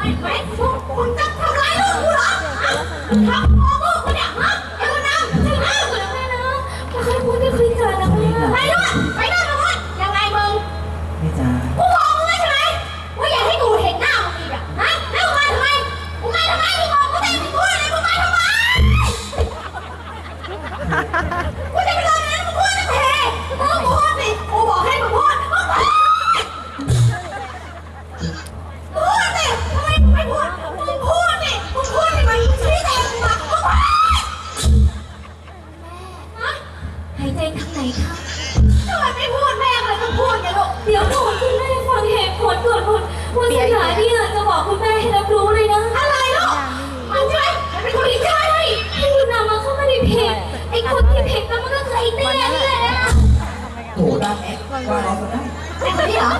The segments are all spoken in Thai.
ไม่ไม่คุณคุณจะทำร้ายลูกกูเหรอทำพ่อลูกกูเนี่ยฮะเดี๋ยวนะถึงนะแม่นะไม่เคยพูดไม่เคยเจอนะแม่ไปด้วยไปด้วยนะพ่อยังไงมึงแม่จ๋ากูบอกมึงแล้วใช่ไหมว่าอย่าให้กูเห็นหน้ามึงอีกอะฮะแล้วมึงมาทำไมมึงมาทำไมมึงบอกกูแต่มึงพูดอะไรมึงมาทำไม เนี่ยลูกเดี๋ยวก่อนคุณแม่ฟังเหตุผลก่อนคุณคุณสถาเนี่ยจะบอกคุณแม่ให้รับรู้เลยนะ อะไรลูกมันใช่มันเป็นคนที่ใช่ให้คุณนำมาเข้ามาในเพจไอ้คนที่เพจนั้นมันก็คือไอ้เตี้ยนี่แหละโถด้านแอ๊กว่าอะไรก็ได้ไอ้คนนี้เหรอ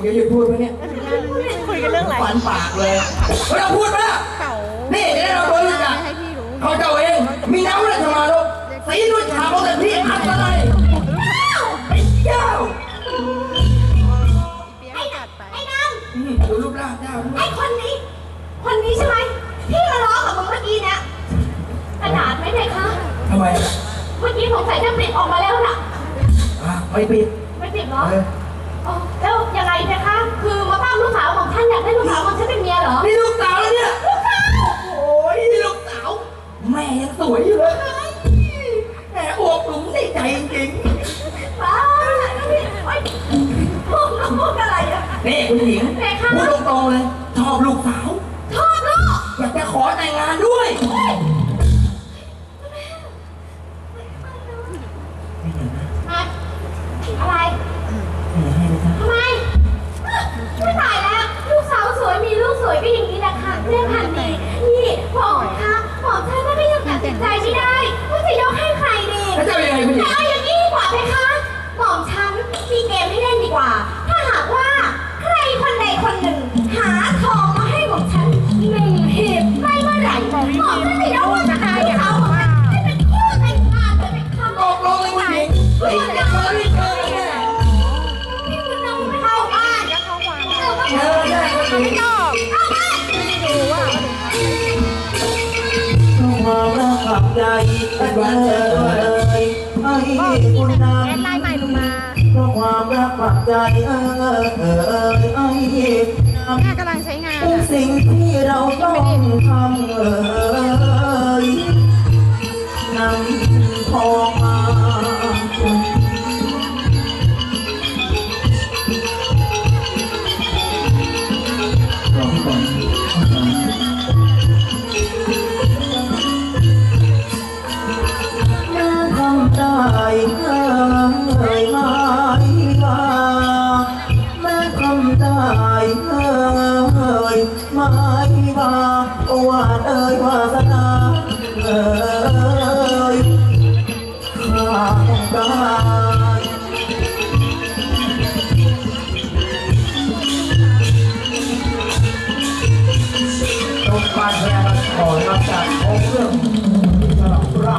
เดี๋ยวหยุดพูดไปเนี่ยคุยกันเรื่องอะไรฟันปากเลยไม่ต้องพูดมาเก่านี่เดี๋ยวเราบริจาคให้พี่รู้เขาเจ้าเอง มีน้ำราชมาลกสีนุ่นขาวแต่พี่อัศนัยไอ้เจ้าเปียกจัดไปไอ้น้ำอืมดูรูปร่างเจ้าด้วไอ้ยคนนี้ คนนี้ใช่ไหมที่มาล้อกับมึงเมื่อกี้เนี่ยกระดาษไหมเนี่ยคะทำไมอะเมื่อกี้สงสัยจะปิดออกมาแล้วน่ะอะไม่ปิด ไม่ปิดเหรอเอออ๋อ ได้ลูกสาวของฉันเป็นเมียเหรอ นี่ลูกสาวแล้วเนี่ย โอ้ยลูกสาว แม่ยังสวยอยู่เลยแม่อวบหลุมในใจจริงป้านี่โอ๊ยพูดพูดอะไรอะๆนี่คุณหญิงแม่คะ พูดตรงๆเลย ชอบลูกสาว ชอบลูกอยากจะขอแต่งงานด้วยไม่ อแน่คุณหญิงชอบเข้าบ้ดูว่าความรักขับใจวันเจอเลยให้คุณนำแอดไลน์ใหม่หนูมาเพราะความรักปักใจเออเออเออไอ้แม่กำลังใช้งานทุกอะสิ่งที่เราต้องทำเออนำทอง แม่ทำได้เอ่ยไม่ว่าแม่ทำได้เอ่ยไม่ว่าว่าเอ่ยวาสนา